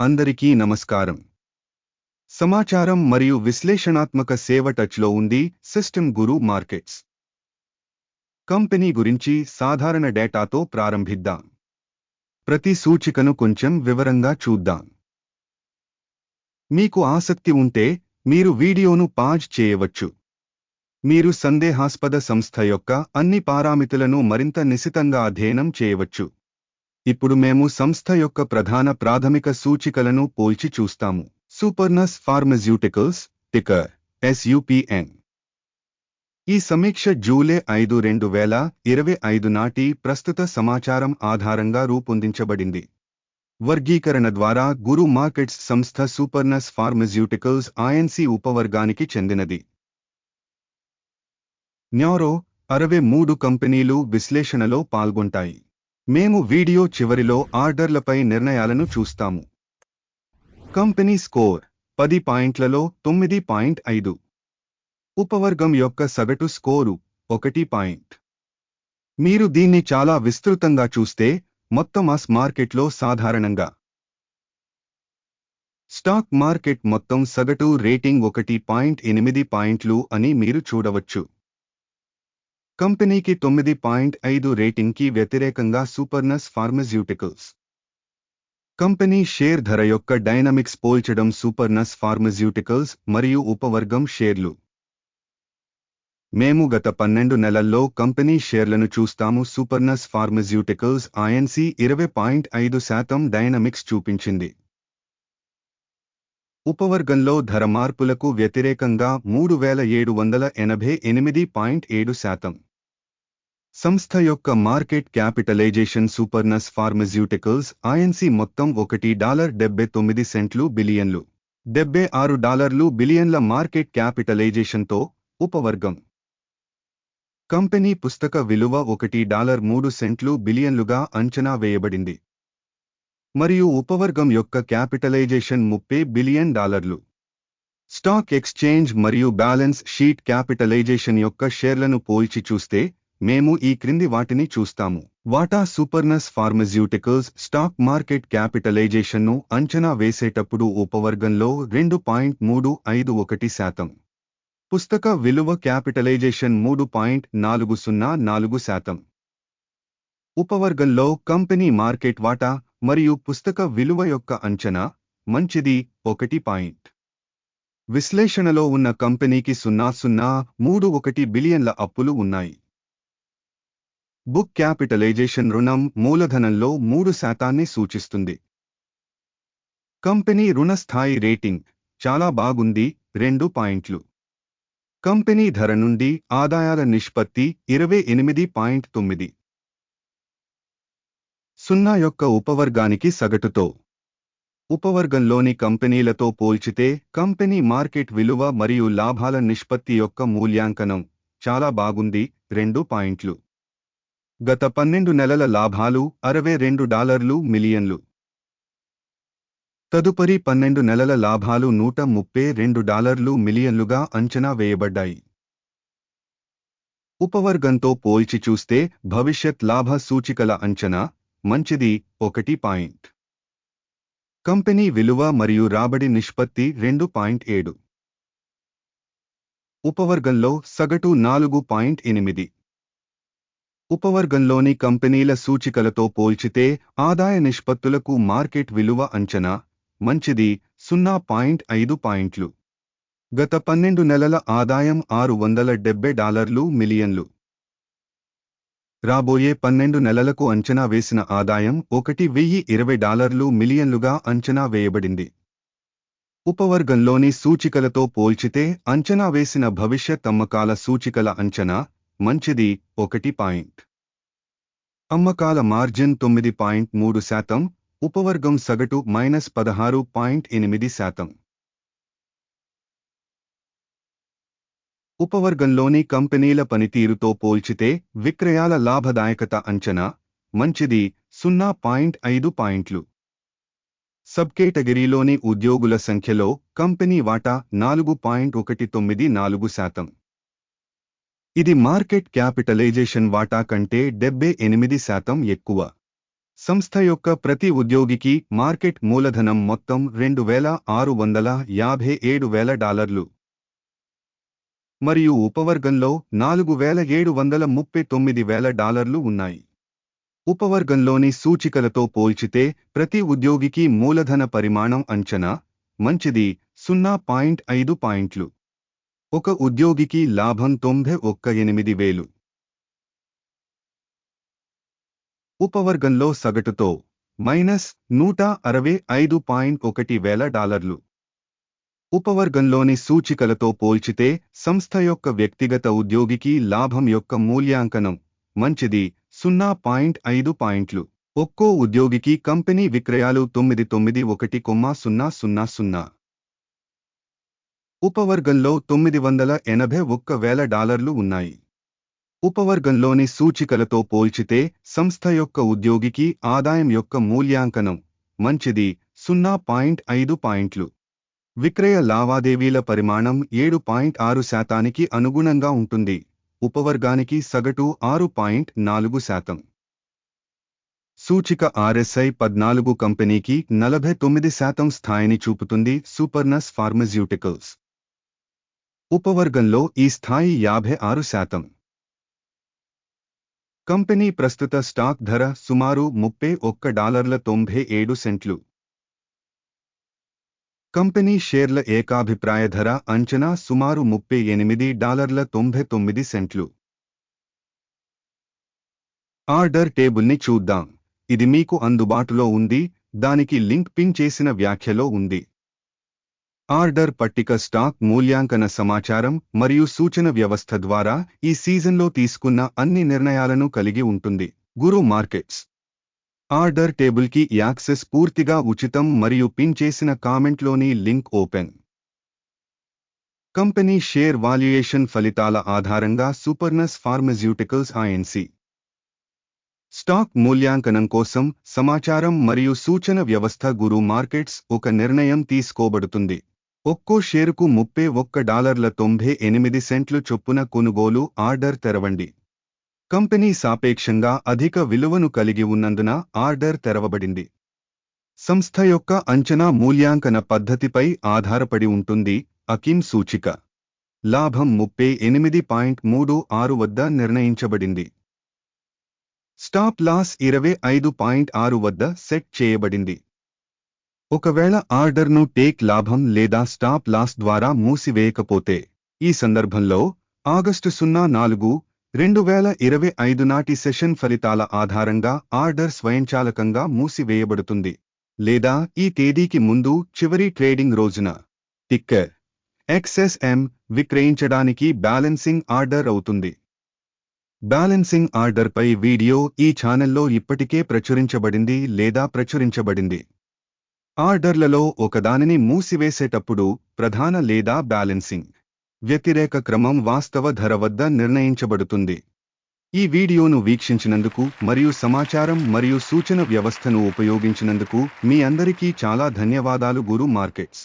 అందరికీ నమస్కారం. సమాచారం మరియు విశ్లేషణాత్మక సేవ టచ్లో ఉంది సిస్టమ్ గురు మార్కెట్స్. కంపెనీ గురించి సాధారణ డేటాతో ప్రారంభిద్దాం. ప్రతి సూచికను కొంచెం వివరంగా చూద్దాం. మీకు ఆసక్తి ఉంటే మీరు వీడియోను పాజ్ చేయవచ్చు. మీరు సందేహాస్పద సంస్థ యొక్క అన్ని పారామితులను మరింత నిశితంగా అధ్యయనం చేయవచ్చు. ఇప్పుడు మేము సంస్థ యొక్క ప్రధాన ప్రాథమిక సూచికలను పోల్చి చూస్తాము. సూపర్నస్ ఫార్మస్యూటికల్స్ టికర్ ఎస్యుపిఎన్ ఈ సమీక్ష జూలై ఐదు రెండు వేల ఇరవై ఐదు నాటి ప్రస్తుత సమాచారం ఆధారంగా రూపొందించబడింది. వర్గీకరణ ద్వారా గురు మార్కెట్స్ సంస్థ సూపర్నస్ ఫార్మస్యూటికల్స్ ఐఎన్సి ఉపవర్గానికి చెందినది. న్యారో అరవై మూడు కంపెనీలు విశ్లేషణలో పాల్గొంటాయి. మేము వీడియో చివరిలో ఆర్డర్లపై నిర్ణయాలను చూస్తాము. కంపెనీ స్కోర్ పది పాయింట్లలో తొమ్మిది పాయింట్ ఐదు. ఉపవర్గం యొక్క సగటు స్కోరు ఒకటి పాయింట్. మీరు దీన్ని చాలా విస్తృతంగా చూస్తే మొత్తం మాస్ మార్కెట్లో సాధారణంగా. స్టాక్ మార్కెట్ మొత్తం సగటు రేటింగ్ ఒకటి పాయింట్ ఎనిమిది పాయింట్లు అని మీరు చూడవచ్చు. కంపెనీకి తొమ్మిది పాయింట్ ఐదు రేటింగ్కి వ్యతిరేకంగా సూపర్నస్ ఫార్మస్యూటికల్స్. కంపెనీ షేర్ ధర యొక్క డైనమిక్స్ పోల్చడం సూపర్నస్ ఫార్మస్యూటికల్స్ మరియు ఉపవర్గం షేర్లు. మేము గత పన్నెండు నెలల్లో కంపెనీ షేర్లను చూస్తాము. Supernus Pharmaceuticals I N C ఇరవై పాయింట్ ఐదు శాతం డైనమిక్స్ చూపించింది. ఉపవర్గంలో ధర మార్పులకు వ్యతిరేకంగా మూడు వేల ఏడు వందల ఎనభై ఎనిమిది పాయింట్ ఏడు శాతం. సంస్థ యొక్క market capitalisation Supernus Pharmaceuticals INC మొత్తం ఒకటి డాలర్ డెబ్బై తొమ్మిది సెంట్లు బిలియన్లు. డెబ్బై ఆరు డాలర్లు బిలియన్ల మార్కెట్ క్యాపిటలైజేషన్తో ఉపవర్గం. కంపెనీ పుస్తక విలువ ఒకటి డాలర్ మూడు సెంట్లు బిలియన్లుగా అంచనా వేయబడింది. మరియు ఉపవర్గం యొక్క క్యాపిటలైజేషన్ ముప్పై బిలియన్ డాలర్లు. స్టాక్ ఎక్స్చేంజ్ మరియు బ్యాలెన్స్ షీట్ క్యాపిటలైజేషన్ యొక్క షేర్లను పోల్చి చూస్తే మేము ఈ క్రింది వాటిని చూస్తాము. వాటా సూపర్నస్ ఫార్మస్యూటికల్స్ స్టాక్ మార్కెట్ క్యాపిటలైజేషన్ను అంచనా వేసేటప్పుడు ఉపవర్గంలో రెండు పాయింట్ మూడు ఐదు ఒకటి శాతం. పుస్తక విలువ క్యాపిటలైజేషన్ మూడు పాయింట్ నాలుగు సున్నా నాలుగు శాతం. ఉపవర్గంలో కంపెనీ మార్కెట్ వాటా మరియు పుస్తక విలువ యొక్క అంచనా మంచిది ఒకటి పాయింట్. విశ్లేషణలో ఉన్న కంపెనీకి సున్నా సున్నా మూడు ఒకటి బిలియన్ల అప్పులు ఉన్నాయి. బుక్ క్యాపిటలైజేషన్ రుణం మూలధనంలో మూడు శాతాన్ని సూచిస్తుంది. కంపెనీ రుణ స్థాయి రేటింగ్ చాలా బాగుంది రెండు పాయింట్లు. కంపెనీ ధర నుండి ఆదాయాల నిష్పత్తి ఇరవై ఎనిమిది పాయింట్ తొమ్మిది. సున్నా యొక్క ఉపవర్గానికి సగటుతో. ఉపవర్గంలోని కంపెనీలతో పోల్చితే కంపెనీ మార్కెట్ విలువ మరియు లాభాల నిష్పత్తి యొక్క మూల్యాంకనం చాలా బాగుంది రెండు పాయింట్లు. గత పన్నెండు నెలల లాభాలు అరవై రెండు డాలర్లు మిలియన్లు. తదుపరి పన్నెండు నెలల లాభాలు నూట ముప్పై రెండు డాలర్లు మిలియన్లుగా అంచనా వేయబడ్డాయి. ఉపవర్గంతో పోల్చి చూస్తే భవిష్యత్ లాభ సూచికల అంచనా మంచిది ఒకటి పాయింట్. కంపెనీ విలువ మరియు రాబడి నిష్పత్తి రెండు పాయింట్ ఏడు. ఉపవర్గంలో సగటు నాలుగు పాయింట్ ఎనిమిది. ఉపవర్గంలోని కంపెనీల సూచికలతో పోల్చితే ఆదాయ నిష్పత్తులకు మార్కెట్ విలువ అంచనా మంచిది సున్నా పాయింట్ ఐదు పాయింట్లు. గత పన్నెండు నెలల ఆదాయం ఆరు వందల డెబ్బై డాలర్లు మిలియన్లు. రాబోయే పన్నెండు నెలలకు అంచనా వేసిన ఆదాయం ఒకటి వెయ్యి ఇరవై డాలర్లు మిలియన్లుగా అంచనా వేయబడింది. ఉపవర్గంలోని సూచికలతో పోల్చితే అంచనా వేసిన భవిష్యత్ అమ్మకాల సూచికల అంచనా మంచిది ఒకటి పాయింట్. అమ్మకాల మార్జిన్ తొమ్మిది పాయింట్ మూడు శాతం ఉపవర్గం సగటు మైనస్ పదహారు పాయింట్ ఎనిమిది శాతం. ఉపవర్గంలోని కంపెనీల పనితీరుతో పోల్చితే విక్రయాల లాభదాయకత అంచనా మంచిది సున్నా పాయింట్ ఐదు పాయింట్లు. సబ్కేటగిరీలోని ఉద్యోగుల సంఖ్యలో కంపెనీ వాటా నాలుగు పాయింట్ ఒకటి తొమ్మిది నాలుగు శాతం. ఇది మార్కెట్ క్యాపిటలైజేషన్ వాటా కంటే డెబ్బై ఎనిమిది శాతం ఎక్కువ. సంస్థ యొక్క ప్రతి ఉద్యోగికి మార్కెట్ మూలధనం మొత్తం రెండు వేల ఆరు వందల యాభై ఏడు వేల డాలర్లు. మరియు ఉపవర్గంలో నాలుగు వేల ఏడు వందల ముప్పై తొమ్మిది వేల డాలర్లు ఉన్నాయి. ఉపవర్గంలోని సూచికలతో పోల్చితే ప్రతి ఉద్యోగికి మూలధన పరిమాణం అంచనా మంచిది సున్నా పాయింట్ ఐదు పాయింట్లు. ఒక ఉద్యోగికి లాభం తొంభై ఒక్క ఎనిమిది వేలు. ఉపవర్గంలో సగటుతో మైనస్ నూట అరవై ఐదు పాయింట్ ఒకటి వేల డాలర్లు. ఉపవర్గంలోని సూచికలతో పోల్చితే సంస్థ యొక్క వ్యక్తిగత ఉద్యోగికి లాభం యొక్క మూల్యాంకనం మంచిది సున్నా పాయింట్ ఐదు పాయింట్లు. ఒక్కో ఉద్యోగికి కంపెనీ విక్రయాలు తొమ్మిది తొమ్మిది ఒకటి కొమ్మా సున్నా సున్నా సున్నా. ఉపవర్గంలో తొమ్మిది వందల ఎనభై ఒక్క వేల డాలర్లు ఉన్నాయి. ఉపవర్గంలోని సూచికలతో పోల్చితే సంస్థ యొక్క ఉద్యోగికి ఆదాయం యొక్క మూల్యాంకనం మంచిది సున్నా పాయింట్ ఐదు పాయింట్లు. విక్రయ లావాదేవీల పరిమాణం ఏడు పాయింట్ ఆరు శాతానికి అనుగుణంగా ఉంటుంది. ఉపవర్గానికి సగటు ఆరు పాయింట్ నాలుగు శాతం. సూచిక ఆర్ఎస్ఐ పద్నాలుగు కంపెనీకి నలభై తొమ్మిది శాతం స్థాయిని చూపుతుంది సూపర్నస్ ఫార్మస్యూటికల్స్. ఉపవర్గంలో ఈ స్థాయి యాభై ఆరు శాతం. కంపెనీ ప్రస్తుత స్టాక్ ధర సుమారు ముప్పై ఒక్క డాలర్ల తొంభై ఏడు సెంట్లు. కంపెనీ షేర్ల ఏకాభిప్రాయ ధర అంచనా సుమారు ముప్పై ఎనిమిది డాలర్ల తొంభై తొమ్మిది సెంట్లు. ఆర్డర్ టేబుల్ని చూద్దాం. ఇది మీకు అందుబాటులో ఉంది దానికి లింక్ పిన్ చేసిన వ్యాఖ్యలో ఉంది. ఆర్డర్ పట్టిక స్టాక్ మూల్యాంకన సమాచారం మరియు సూచన వ్యవస్థ ద్వారా ఈ సీజన్లో తీసుకున్న అన్ని నిర్ణయాలను కలిగి ఉంటుంది. గురు మార్కెట్స్. ఆర్డర్ టేబుల్కి యాక్సెస్ పూర్తిగా ఉచితం మరియు పిన్ చేసిన కామెంట్లోని link open. Company share valuation ఫలితాల ఆధారంగా సూపర్నస్ ఫార్మస్యూటికల్స్ ఐఎన్సీ స్టాక్ మూల్యాంకనం కోసం సమాచారం మరియు సూచన వ్యవస్థ గురు మార్కెట్స్ ఒక నిర్ణయం తీసుకోబడుతుంది. ఒక్కో షేరుకు ముప్పై ఒక్క డాలర్ల తొంభై ఎనిమిది సెంట్లు చొప్పున కొనుగోలు ఆర్డర్ తెరవండి. కంపెనీ సాపేక్షంగా అధిక విలువను కలిగి ఉన్నందున ఆర్డర్ తెరవబడింది. సంస్థ యొక్క అంచనా మూల్యాంకన పద్ధతిపై ఆధారపడి ఉంటుంది అకిమ్ సూచిక. లాభం ముప్పై ఎనిమిది పాయింట్ మూడు ఆరు వద్ద నిర్ణయించబడింది. స్టాప్ లాస్ ఇరవై ఐదు పాయింట్ ఆరు వద్ద సెట్ చేయబడింది. ఒకవేళ ఆర్డర్ను టేక్ లాభం లేదా స్టాప్ లాస్ ద్వారా మూసివేయకపోతే ఈ సందర్భంలో ఆగస్టు సున్నా నాలుగు రెండు వేల ఇరవై ఐదు నాటి సెషన్ ఫలితాల ఆధారంగా ఆర్డర్ స్వయంచాలకంగా మూసివేయబడుతుంది. లేదా ఈ తేదీకి ముందు చివరి ట్రేడింగ్ రోజున. టిక్కర్ ఎక్స్ఎస్ఎం విక్రయించడానికి బ్యాలెన్సింగ్ ఆర్డర్ అవుతుంది. బ్యాలెన్సింగ్ ఆర్డర్పై వీడియో ఈ ఛానల్లో ఇప్పటికే ప్రచురించబడింది లేదా ప్రచురించబడింది. ఆర్డర్లలో ఒకదానిని మూసివేసేటప్పుడు ప్రధాన లేదా బ్యాలెన్సింగ్ వ్యతిరేక క్రమం వాస్తవ ధర వద్ద నిర్ణయించబడుతుంది. ఈ వీడియోను వీక్షించినందుకు మరియు సమాచారం మరియు సూచన వ్యవస్థను ఉపయోగించినందుకు మీ అందరికీ చాలా ధన్యవాదాలు గురు మార్కెట్స్.